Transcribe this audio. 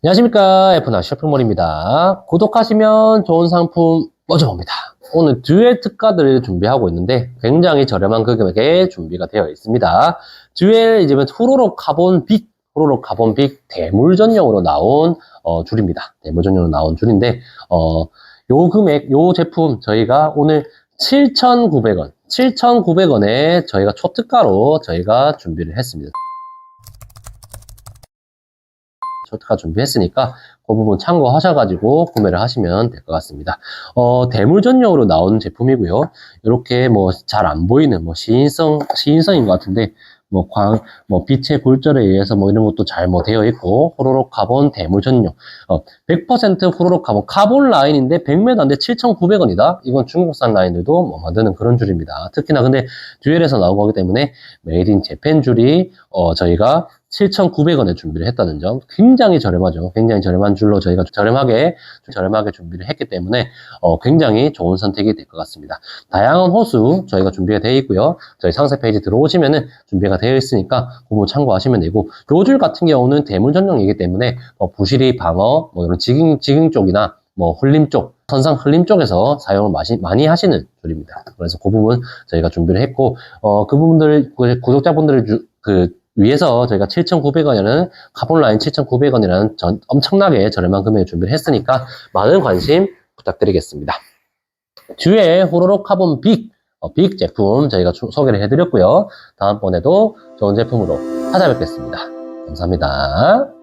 안녕하십니까 F나 쇼핑몰입니다. 구독하시면 좋은 상품 얻어봅니다. 오늘 듀얼 특가들을 준비하고 있는데 굉장히 저렴한 금액에 준비가 되어 있습니다. 듀얼 이제 후로록 카본 빅. 후로록 카본 빅 대물 전용으로 나온 어, 줄입니다. 대물 전용으로 나온 줄인데 어, 요 금액 요 제품 저희가 오늘 7,900원 7,900원에 저희가 초특가로 저희가 준비를 했습니다 초특가 준비했으니까 그 부분 참고하셔가지고 구매를 하시면 될 것 같습니다. 어, 대물 전용으로 나온 제품이고요. 이렇게 뭐 잘 안 보이는 뭐 시인성 시인성인 것 같은데 뭐 광, 뭐 빛의 굴절에 의해서 뭐 이런 것도 잘 뭐 되어 있고 호로록 카본 대물 전용 어, 100% 호로록 카본 카본 라인인데 100m인데 7,900원이다. 이건 중국산 라인들도 뭐 만드는 그런 줄입니다. 특히나 근데 듀얼에서 나온 거기 때문에 메이드 인 재팬 줄이 어, 저희가 7,900원에 준비를 했다는 점 굉장히 저렴하죠. 굉장히 저렴한 줄로 저희가 저렴하게 저렴하게 준비를 했기 때문에 어, 굉장히 좋은 선택이 될 것 같습니다. 다양한 호수 저희가 준비가 되어 있고요. 저희 상세 페이지 들어오시면은 준비가 되어 있으니까 그 부분 참고하시면 되고 요줄 같은 경우는 대물 전용이기 때문에 뭐 부실이 방어 뭐 이런 지깅 지깅 쪽이나 뭐 흘림 쪽 선상 흘림 쪽에서 사용을 많이 하시는 줄입니다. 그래서 그 부분 저희가 준비를 했고 어, 그 부분들 그 구독자분들을 주, 그 위에서 저희가 7,900원이라는 카본 라인 7,900원이라는 전, 엄청나게 저렴한 금액을 준비를 했으니까 많은 관심 부탁드리겠습니다. 듀의 호로록 카본 빅, 어, 빅 제품 저희가 주- 소개를 해드렸고요. 다음번에도 좋은 제품으로 찾아뵙겠습니다. 감사합니다.